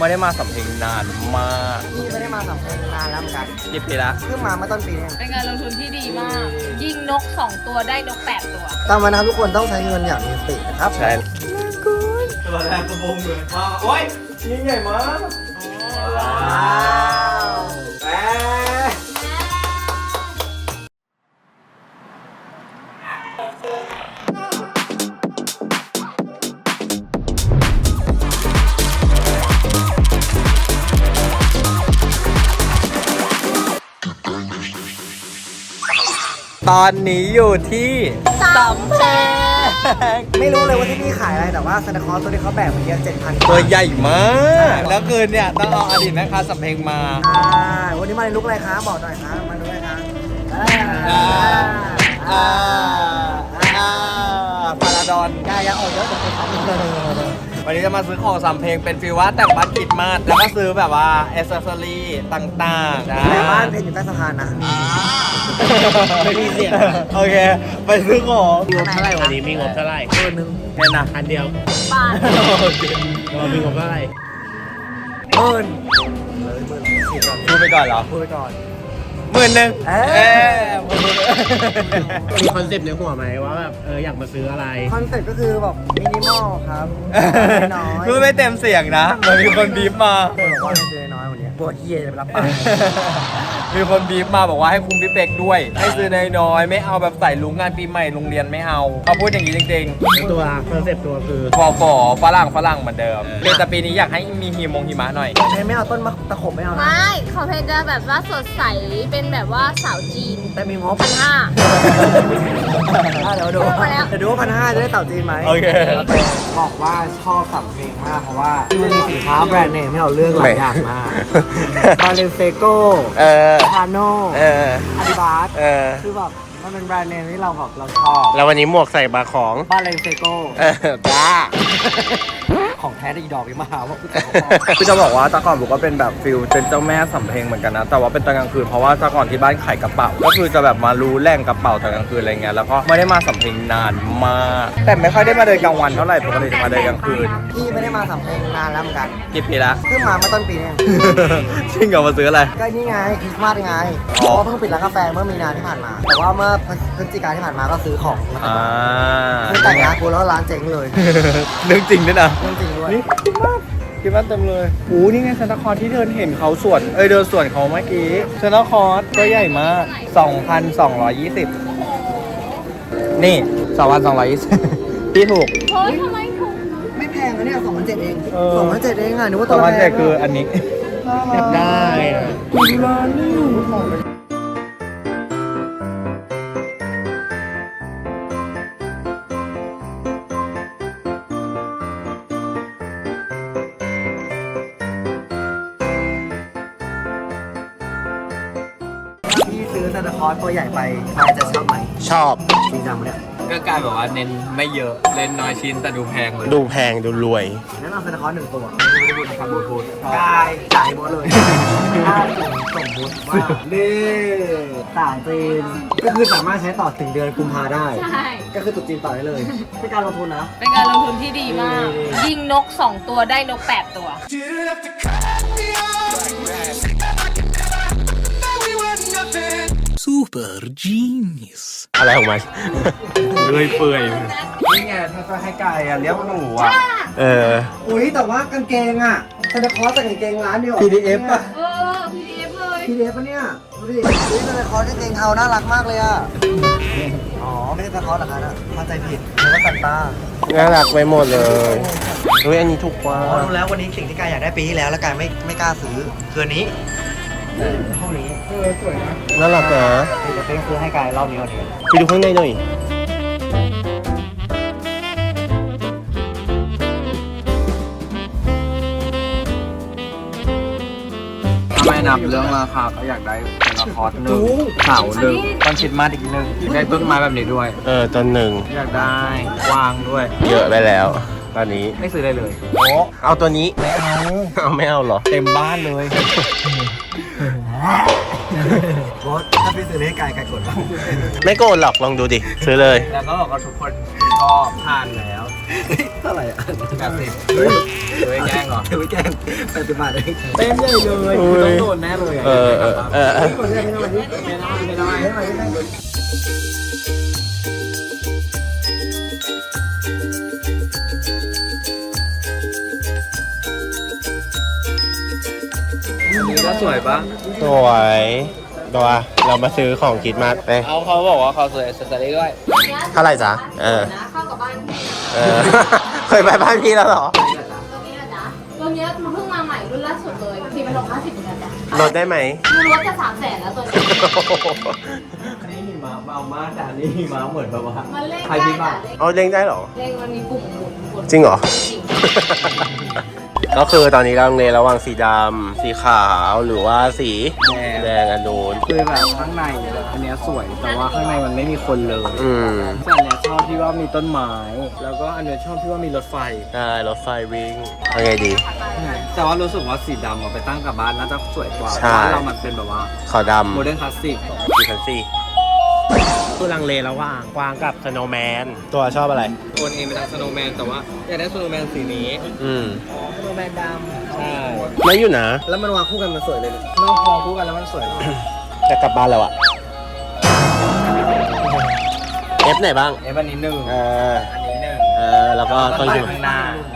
ไม่ได้มาสำเพ็งนานมากพี่ไม่ได้มาสำเพ็งนานแล้วเหมือนกันกี่ปีละเพิ่งมาเมื่อต้นปีเองเป็นการลงทุนที่ดีมาก ยิงนก 2 ตัวได้นก 8 ตัว ตามมานะครับทุกคนต้องใช้เงินอย่างมีสตินะครับใช่ตัวแรกกระบงเลยมาโอ้ยยิ่งใหญ่มากว้าวแตอนนี้อยู่ที่สำเพ็งไม่รู้เลยว่าที่นี่ขายอะไรแต่ว่าซานตาคลอสตัวที่เขาแบกเมื่อกี้เจ็ดพันตัวใหญ่มาก แล้วคืนเนี่ยต้องเอาอดีตแม่ค้าสำเพ็งมาอ่าวันนี้มาในลุกอะไรคะบอกหน่อยครับมาดูเลยครับอ่าอ่าอ่าพาราดอนยาอยาออกเยอะแต่คนทำเลย วันนี้จะมาซื้อของสำเพ็งเป็นฟิวว่าแต่งบ้านกิดมาดแล้วก็ซื้อแบบว่าเอเซอรี่ต่างๆนะแต่บ้านเพชรอยู่ใต้สะพานนะไม่มีเสียงโอเค ไปซื้อของมีงบเท่าไหร่วันนี้มีงบเท่าไหร่เออหนึ่งเนี่ยนะพันเดียวบาทเรามีงบเท่าไหร่หมื่นเลยหมื่นสิบก่อนพูดไปก่อนเหรอพูดไปก่อน หมื่นหนึ่งเอ้ยเอ้ยมีคอนเซปต์ในหัวไหมว่าแบบเอออยากมาซื้ออะไรคอนเซ็ปต์ก็คือแบบมินิมอลครับน้อยพูดไม่เต็มเสียงนะเหมันมีคนบีบมาคนบอกว่าให้ ซื้อน้อยวันนี้ปวดเฮียจะไปรับปาก มีคนบีบมาบอกว่าให้คุมพี่เป็กด้วย ให้ซื้อน้อยๆไม่เอาแบบใส่ลุงงานปีใหม่โรงเรียนไม่เอาเขาพูดอย่างนี้จริงตัวคอนเซปต์ตัวคือๆฟอฟอฝรั่งฝรั่งเหมือนเดิมแต่ปีนี้อยากให้มีหิมงหิมะหน่อยไม่เอาต้นมะตะขบไม่เอานะ ไม่ขอเพนจะแบบว่าสดใส เป็นแบบว่าสาวจีนแต่มีงบพันห้า อะเดี๋ยวดูเพิ่มมาแล้ว เดี๋ยวดูว่าพันห้าจะได้เต่าจีนไหมโอเค บอกว่าชอบสัมเพลงมากเพราะว่ามันมีสินค้าแบรนด์เนมให้เราเลือกหลายอย่างมากบาเลนเซโก้เออคาโน่เออ อาดิบาสเออ คือแบบมันเป็นแบรนด์เนมที่เราแบบเราชอบแล้ววันนี้หมวกใส่บาของ บาเลนเซโก้เออจ้า ของ แท้ได้อีดอกยังมาหาว่ากูจะคือจะบอกว่าแต่ก่อนผมก็เป็นแบบฟิลเป็นเจ้าแม่สำเพ็งเหมือนกันนะ แต่ว่าเป็นตอนกลางคืนเพราะว่าแต่ก่อนที่บ้านขายกระเป๋า ก็คือจะแบบมารู้แหล่งกระเป๋าตอนกลางคืนอะไรเงี้ย แล้วก็ไม่ได้มาสำเพ็งนานมาก แต่ไม่ค่อยได้มาเดินกลางวันเท่าไหร่ปกติจะมาเดินกลางคืน พี่ไม่ได้มาสัมเพลงนานแล้วเหมือนกัน กี่ปีละ เพิ่งมาเมื่อต้นปีเนี่ย ชิงกับมาซื้ออะไร ก็นี่ไงคริสต์มาสไงอ๋เพอราะว่าเพิ่งปิดร้านกาแฟเมื่อมีนาที่ผ่านมา แต่ว่าเมื่อพฤศจิกาที่ผ่านมาก็ซื้อของมาอ่าคือแต่งงานกูแล้วร้านเจ๊งเลย เรื่องจริงด้วยนะ เรื่องจริงด้วยนี่คิดมากคิดมากเต็มเลยโอ้นี่ไงซานตาคลอสที่เดินเห็นเขาสวน เอ้ยเดินสวนเขาเมื่อกี้ซานตาคลอสตัวใหญ่มาก 2,220 นี่ 2,220 ที่ถูก เฮ้ยทำไมถูกไม่แพงนะเนี่ยสองพันเจ็ดเองเออ สองพันเจ็ดเองอะนึกว่าตัตัววมันแพแต่งคืออันนี้ อยากได้อะพี่ ตาคลอสตัวใหญ่ไปใครจะชอบไหมชอบจริงจังปะเนี่ยก็กลายแบบว่าเน้นไม่เยอะเล่นน้อยชิ้นแต่ดูแพงเลยดูแพงดูรวยงั้นเอาซานตาคลอสหนึ่งตัวไม่ได้พูดนะครับพูดกายจ่ายหมดเลยถ้าสมมติว่านี่สาวจีนก็คือสามารถใช้ต่อถึงเดือนกุมภาได้ ใช่ ก็คือตุดจีนต่อได้เลยเป็นการลงทุนนะ เป็นการลงทุนที่ดีมาก ยิงนก 2 ตัวได้นก 8 ตัว อะไรของมัน เลื่อยเปื่อย นี่ไงถ้าจะให้ไก่อะเลี้ยงหนูอะ เออ อุ้ยแต่ว่ากางเกงอะซานตาคลอสใส่กางเกงร้านเดียว PDF ป่ะ เออ PDF เลยพีดีเอฟปะเนี่ยดูดิอุ้ยซานตาคลอสกางเกงเทาน่ารักมากเลยอะ อ๋อ ไม่ใช่ซานตาคลอสเหรอคะน่ะเข้าใจผิดนึกว่าซานต้าน่ารักไปหมดเลยเฮ้ยอันนี้ถูกกว่า อ๋อรู้แล้ววันนี้สิ่งที่กายอยากได้ปีที่แล้วแล้วกายไม่ไม่กล้าซื้อคืออันนี้ เท่านี้น่ารักนะเดี๋ยวเป้งซื้อให้กายรอบนี้วันนี้ไปดูข้างในหน่อยถ้าไม่นับเรื่องราคาก็อยากได้เป็นละครหนึ่งเสาหนึ่งต้นชิดมาอีกหนึ่งอยากได้ต้นไม้แบบนี้ด้วย เออตอนหนึ่งอยากได้วางด้วย เยอะไปแล้ว ตอนนี้ไม่ซื้อได้เลยโอ้เอาตัวนี้ไม่เอา เอาไม่เอาเหรอ เต็มบ้านเลย บอสถ้าพี่ซื้อให้ไก่ไก่กดบ้างไม่โกนหรอกลองดูดิซื้อเลย แล้วก็บอกว่าทุกคนชอบทานแล้วเท่าไหร่อะแปดสิบช่วยแกล้งเหรอถือไว้แกงแปดสิบบาทเองเต็มใหญ่เลยอุ้ยต้องโดนแน่เลยะเออเออเออเออ ไม่ได้ไม่ได้ไม่ได้ไม่ได้ไม่ได้ไม่ได้นี่ก็สวยปะ สวยตัวเรามาซื้อของคิดมาไปเอาเขาบอกว่าเขาสวยเซสซอรี่ด้วยเท่าไหร่จ๊ะเออนะเข้ากับบ้านพี่เออ เคยไปบ้านพี่แล้วเหรอตัวนี้นะจ๊ะตัวเนี้ยมันเพิ่งมาใหม่รุ่นล่าสุดเลยทีมันลงห้าสิบเหมือนกันจ้ะลดได้ไหมมันลดจะสามแสนแล้วตัวนี้อันนี้หิมะเบามากแต่อันนี้หิมะเหมือนแบบว่ามันเล่นใครได้พิมพ์จ้ะอะเล่นเอาเล่งได้เหรอเล่นมันมีปุ่มหมุนหมุนจริงเหรอจริง ก็คือตอนนี้เราเลระหว่างสีดำสีขาวหรือว่าสีแดง แดงอันนู้น คือแบบข้างในอันเนี้ยสวยแต่ว่าข้างในมันไม่มีคนเลยอืม ส่วนอันเนี้ยชอบที่ว่ามีต้นไม้ แล้วก็อันเนี้ยชอบที่ว่ามีรถไฟ ได้รถไฟวิ่งเอาไงดี แต่ว่ารู้สึกว่าสีดำเอาไปตั้งกับบ้านน่าจะสวยกว่าใช่บ้านเรามันเป็นแบบว่าขาวดโมเดิร์นคลาสสิกำสีพันสี่ คือลังเลระหว่างกวางกับสโนว์แมนตัวชอบอะไรโอนเองไปทางสโนว์แมนแต่ว่าอยากได้สโนว์แมนสีนี้อืมสโนว์แมนดำใช่ไม่อยู่นะ แล้วมันวางคู่กันมันสวยเลยนอกพอคู่กันแล้วมันสวยเนาะจะกลับบ้านแล้วอะเอฟไหนบ้างเอ้อันนี้หนึ่งเอออันนี้หนึ่งเออแล้วก็ต้นไปคิดข้างหน้าเออต้องคิด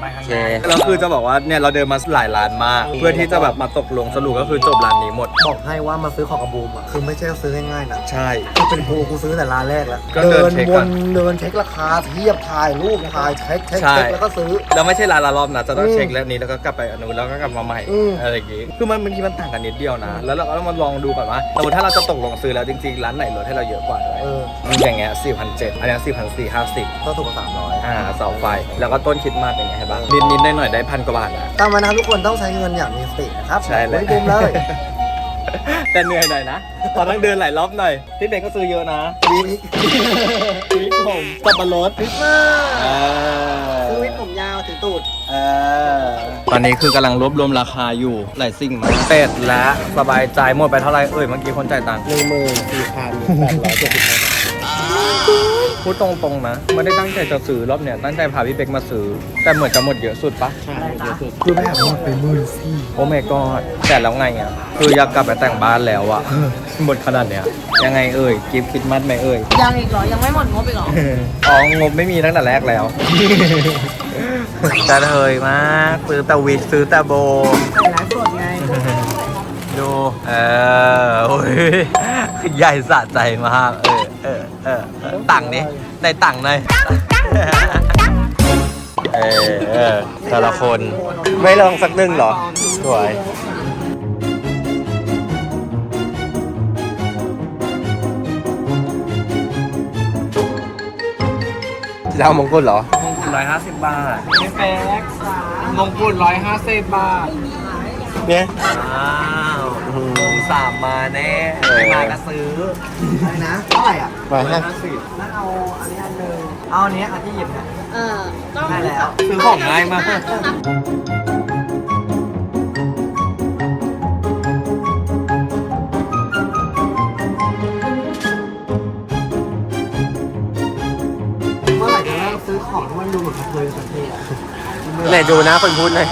ไปข้างหโอเคน้าแล้วคือจะบอกว่าเนี่ยเราเดินมาหลายร้านมาก เพื่อที่จะแบบมาตกลงสรุปก็คือจบร้านนี้หมด บอกให้ว่ามาซื้อของกับบูมอะคือไม่ใช่ซื้อง่ายๆนะใช่คือเป็นกูกูซื้อแต่ร้านแรกแล้วก็เดินเช็ควก่อน นเดินเช็คราคาเทียบถ่ายรูปถ่ายเช็คเช็คใช่ เช็คแล้วก็ซื้อ แล้วไม่ใช่ร้านละรอบนะจะต้องอืมเช็คแล้วนี้แล้วก็กลับไปอนนุแล้วก็กลับมาใหม่อืม อะไรอย่างงี้คือมันบางทีมันต่างกันนิดเดียวนะ แล้วเราก็ต้องมาลองดูก่อนว่าสมมติถ้าเราจะตกลงซื้อแล้วจริงๆร้านไหนลดให้เราเยอะกว่าด้วยเอออย่างเงี้ยสี่พันเจ็ดอันเนี้สี่พันสี่ห้าสิบก็ถูกกว่าสามร้อย อ่าเสาไฟ แล้วก็ต้นคริดมาสอย่างเงี้ยเห็นปะนิดนิดๆหน่อยๆได้พันกว่าบาทนะตามมานะทุกคนต้องใช้เงินอย่างมีสตินะครับใช่เลย ไม่บูมเลย แต่เหนื่อยหน่อยนะตอนต้องเดินหลายรอบหน่อย พี่เบนก็ซื้อเยอะนะวิกวิกผมสับปะรดวิกมากเอคืออวิกผมยาวถึงตูด เออตอนนี้คือกำลังรวบรวมราคาอยู่หลายสิ่งมากเสร็จแล้วสบายใจหมดไปเท่าไหร่เอ่ยเมื่อกี้คนจ่ายตังค์หนึ่งหมื่นสี่พันแปดร้อยเจ็ดสิบห้า พูดตรงๆนะไม่ได้ตั้งใจจะซื้อรอบเนี้ยตั้งใจพาพี่เบกมาซื้อ แต่เหมือนจะหมดเยอะสุดปะใช่เยอะสุดคือแม่หมดไปหมื่นสี่โอ้ my god แต่แล้วไงอะคืออยากกลับไปแต่งบ้านแล้วอะหมดขนาดเนี้ยยังไงเอ่ยกิฟต์คิดมัดไหมเอ่ยยังอีกเหรอยังไม่หมดงบอีกเหรออ๋องบไม่มีตั้งแต่แรกแล้วจะเทยมากซื้อแต่วิชซื้อแต่โบใส่ร้านสดไงดูเออโอ้ยใหญ่สะใจมากเออเออ เออตังนี้ในตังค์หน่อยเออเออแต่ละคนไม่ลองสักหนึ่งเหรอสวยจะเอามงกุฎเหรอ มงกุฎร้อยห้าสิบบาทพี่แป๊กมงกุฎร้อยห้าสิบบาท เนี่ยอ้าว สามมาแน่เออไม่มาก็ซื้ออะไรนะเท่าไหร่อะมาให้สิบนั่นเอาอันนี้อันหนึ่งเอาอันนี้อันที่หยิบเนี่ยเออต้องได้แล้วซื้อของง่ายมากต้องนับเมื่อไหร่จะเลิกซื้อของที่มันดูเหมือนกระเทยสักทีอะไหนดูนะคนพูดหน่อย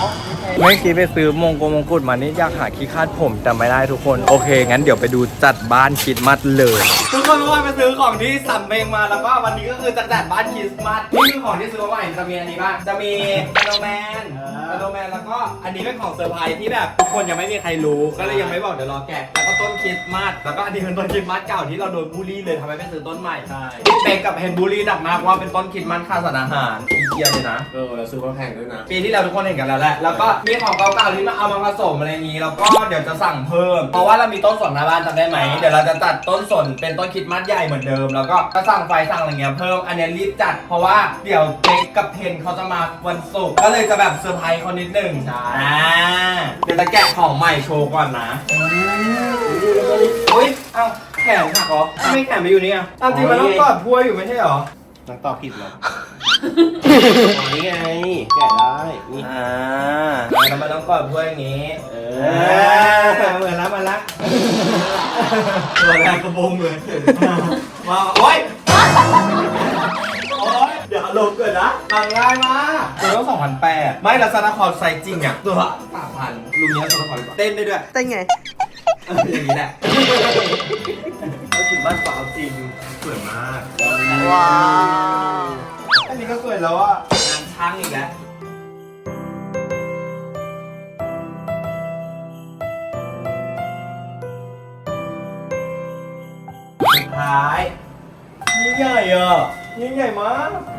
ไม่คิดไปซื้อมงกงมงกุฎมานี่อยากหาคีย์คาดผมแต่ไม่ได้ทุกคน โอเค งั้นเดี๋ยวไปดูจัดบ้านคริดมัดเลย ทุกคนทุกคนไปซื้อของที่สัมเพลงมาแล้วก็วันนี้ก็คือจะจัดบ้านคริสต์มาสนี่คือของที่ซื้อมาใหม่จะมีอันนี้บ้างจะมีสโนแมนสโนแมนแล้วก็อันนี้เป็นของเซอร์ไพรส์ที่แบบทุกคนยังไม่มีใครรู้ก็เลยยังไม่บอกเดี๋ยวรอแกะแล้วก็ต้นคริสต์มาสแล้วก็อันนี้เป็นต้นคริสต์มาสเก่าที่เราโดนบูลลี่เลยทำไมไม่ซื้อต้นใหม่ใช่พี่เบกกับเฮนบูลลี่หนักมากว่าเป็นต้นคริสต์มาสค่าสารอาหารอีเกียเลยนะเออเราซื้อมาแพงด้วยนะปีที่แล้วทุกคนเห็นกันแล้วแหละแล้วก็มีของเก่าๆที่มาเอามาผสมอะไรอย่างนี้ แล้วก็เดี๋ยวจะสั่งเพิ่ม เพราะว่าเรามีต้นสนหน้าบ้านจำได้ไหม เดี๋ยวเราจะตัดต้นสนเป็นต้นคริดมัดใหญ่เหมือนเดิม แล้วก็จะสั่งไฟสั่งอะไรเงี้ยเพิ่ม อันเนี้ยรีบจัด เพราะว่าเดี๋ยวเจ๊กกับเทนเขาจะมาวันศุกร์ ก็เลยจะแบบเซอร์ไพรส์เขานิดหนึ่งใช่เดี๋ยวจะแกะของใหม่โชว์ก่อนนะอุ้ยเอ้าแขนหักเหรอทำไม่แขนไปอยู่นี่อะตามจริงมันต้องกอดพัวอยู่ไม่ใช่เหรอ นังตอบผิดเหรออ๋อนี่ไง แกะได้ นี่อ่าแล้วมันต้องกอดเพื่อนอย่างนี้ เอเอออเหมือนแล้วมันละตัวแรกกระบงเลยมาโอ๊ยโอ๊ยเดี๋ยวลงเกิดนะตังง่ายมากตัวต้องสองพันแปดไม่แล้วซานาคอนไซส์จริงอะตัวสามพันลุงเนี้ยซานาคอนเต้นได้ด้วย เต้นไง เอออย่างนี้แหละ ก็ถึงบ้านสาวจริง สวยมากว้าวอันนี้ก็สวยแล้วอะงานช่างอีกแล้วสุดท้ายยิ่งใหญ่อะยิ่งใหญ่มาก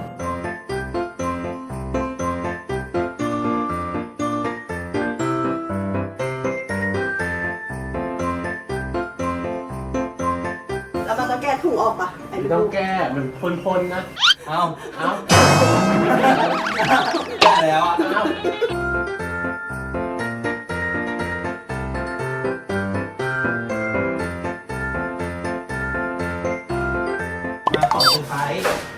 องแก้ถุงออกปะไอ้ไม่ต้องแก้มันพ่นๆนะ เอ้าเอ้าได้แล้วอะเอ้ามาของสุดท้าย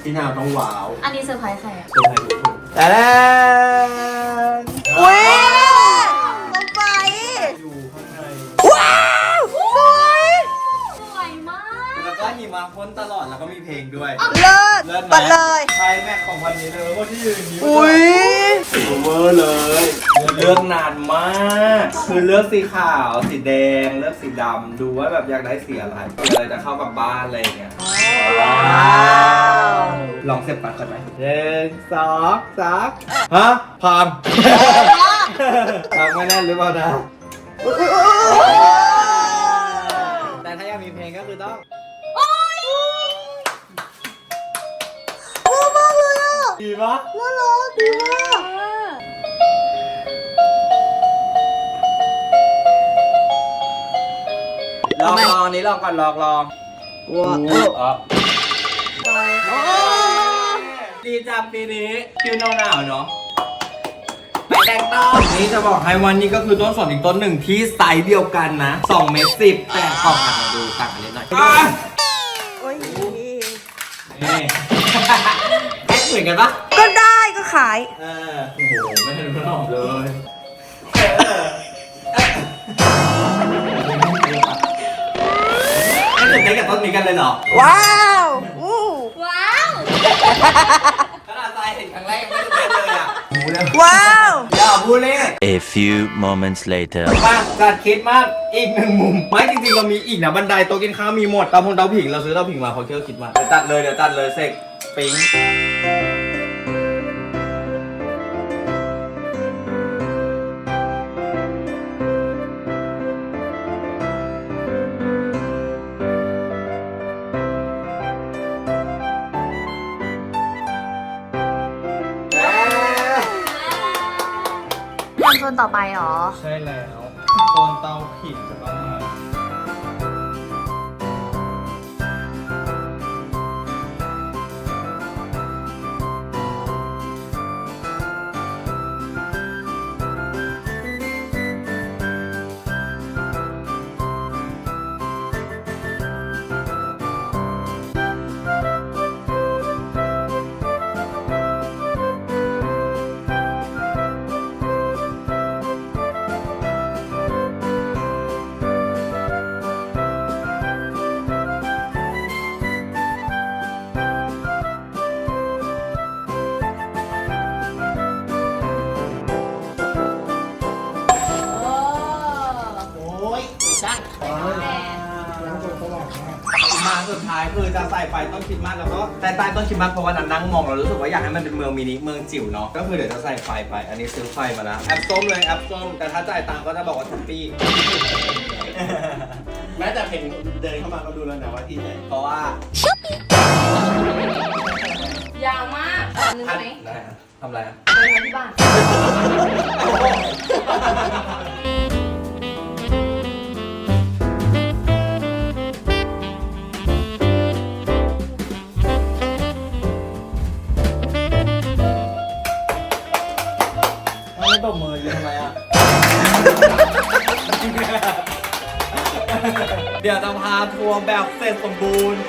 ที่นาวต้องว้าวอันนี้เซอร์ไพรส์ใครอะเซอร์ไพรส์ทุกคน แต่แล้ว เพลงด้วยเลิศเลิศไหมปัดเลย ใช่แม็กของวันนี้เลยว่าที่ยืนนี้อุ้ยเวอร์เลยเลือกนานมาก คือเลือกสีขาวสีแดงเลือกสีดำดูว่าแบบอยากได้สีอะไรสีอะไรจะเข้ากับบ้านอะไรอย่างเงี้ยว้าวลองเสียบปลั๊กกันไหมหนึ่งสองสามฮะพังพังไม่แน่นหรือเปล่านะแต่ถ้าอยากมีเพลงก็คือต้อง ดีปะน่ารักดีมากลองลองนี้ลองก่อนลองลองว้าวอ๋อไปโอ้ดีจังปีนี้คิวหนาวหนาวๆเนาะไปแต่งต้นนี่จะบอกให้วันนี้ก็คือต้นสนอีกต้นหนึ่งที่ไซส์เดียวกันนะ2เมตรสิบแต่ต่างกันมาดูต่างกันนิดหน่อยอะโอ้ยนี่แอค เหมือนกันปะก็ได้ก็ขาย เออโอ้โหไม่เห็นขนมเลยไม่ตื่นเต้นกับต้นนี้กันเลยเหรอว้าวอู้ว้าว ขนาดทรายเห็นครั้งแรกยังไม่ตื่นเต้นเลยอะหูเนี่ยว้าว อย่าพูดเล่น A few moments later. มาจัดคิดมากอีกหนึ่งมุม ไม่จริงๆเรามีอีกนะบันไดโต๊ะกินข้าวมีหมดเตาพงเตาผิงเราซื้อเตาผิงมาเพราะเคี่ยวคิดมาเดี๋ยวจัดเลยเดี๋ยวจัดเลยเสก ปิ๊งทำโซนต่อไปเหรอ ใช่แล้วโซนเตาผิงจะต้อง คือจะใส่ไฟต้นคริดมากแล้วก็ใต้ใต้ต้นคริดมากเพราะว่านั้นนั่งมองเรารู้สึกว่าอยากให้มันเป็นเมืองมินิเมืองจิ๋วเนาะก็คือเดี๋ยวจะใส่ไฟไป อันนี้ซื้อไฟมาแล้วแอปส้มเลยแอปส้มแต่ถ้าจ่ายตังค์ก็จะบอกว่าทัปปี้ แม้แต่เพลงเดินเข้ามาก็ดูแล้วนะว่าที่ไหนเพราะว่ายาวมากอันนึงไหมได้อะทำอะไรอะ ไปทำที่บ้าน มแบบเสร็จสมบูรณ์